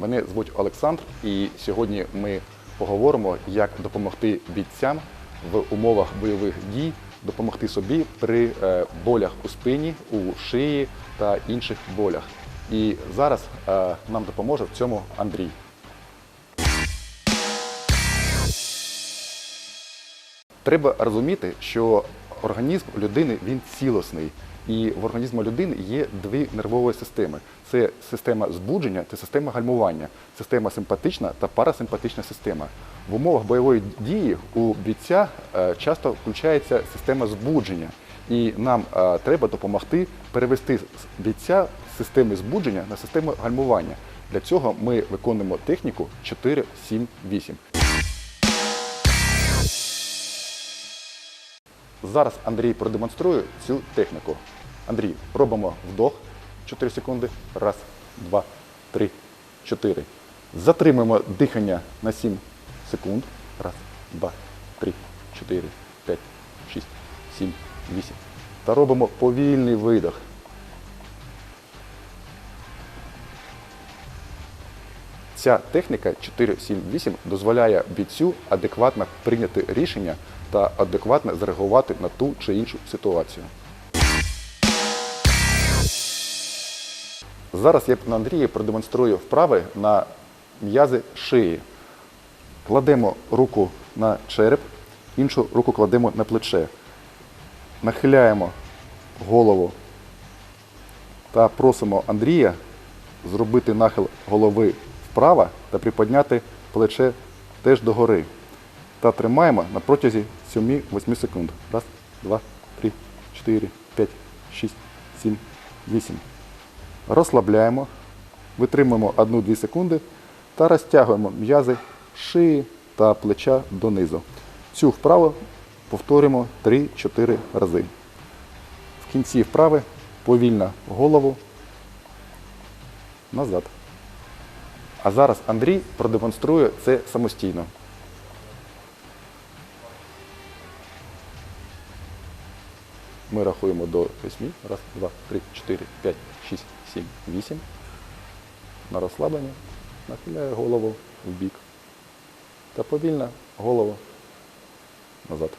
Мене звуть Олександр, і сьогодні ми поговоримо, як допомогти бійцям в умовах бойових дій, допомогти собі при е, болях у спині, у шиї та інших болях. І зараз е, нам допоможе в цьому Андрій. Треба розуміти, що організм людини він цілісний. І в організму людини є дві нервові системи: це система збудження та система гальмування, система симпатична та парасимпатична система. В умовах бойової дії у бійця е, часто включається система збудження, і нам е, треба допомогти перевести бійця з системи збудження на систему гальмування. Для цього ми виконуємо техніку 4-7-8. Зараз Андрій продемонструє цю техніку. Андрій, робимо вдох 4 секунди. Раз, два, три, чотири. Затримуємо дихання на 7 секунд. Раз, два, три, чотири, п'ять, шість, сім, вісім. Та робимо повільний видох. Ця техніка 4-7-8 дозволяє бійцю адекватно прийняти рішення та адекватно зреагувати на ту чи іншу ситуацію. Зараз я на Андрії продемонструю вправи на м'язи шиї. Кладемо руку на череп, іншу руку кладемо на плече. Нахиляємо голову та просимо Андрія зробити нахил голови вправо та приподняти плече теж догори. Та тримаємо на протязі 7-8 секунд. Раз, два, три, чотири, п'ять, шість, сім, вісім. Розслабляємо, витримуємо 1-2 секунди та розтягуємо м'язи шиї та плеча донизу. Цю вправу повторюємо 3-4 рази. В кінці вправи повільно голову назад. А зараз Андрій продемонструє це самостійно. Ми рахуємо до 8. Раз, два, три, чотири, п'ять, шість, сім, вісім. На розслаблення. Нахиляє голову в бік. Та повільно голову назад.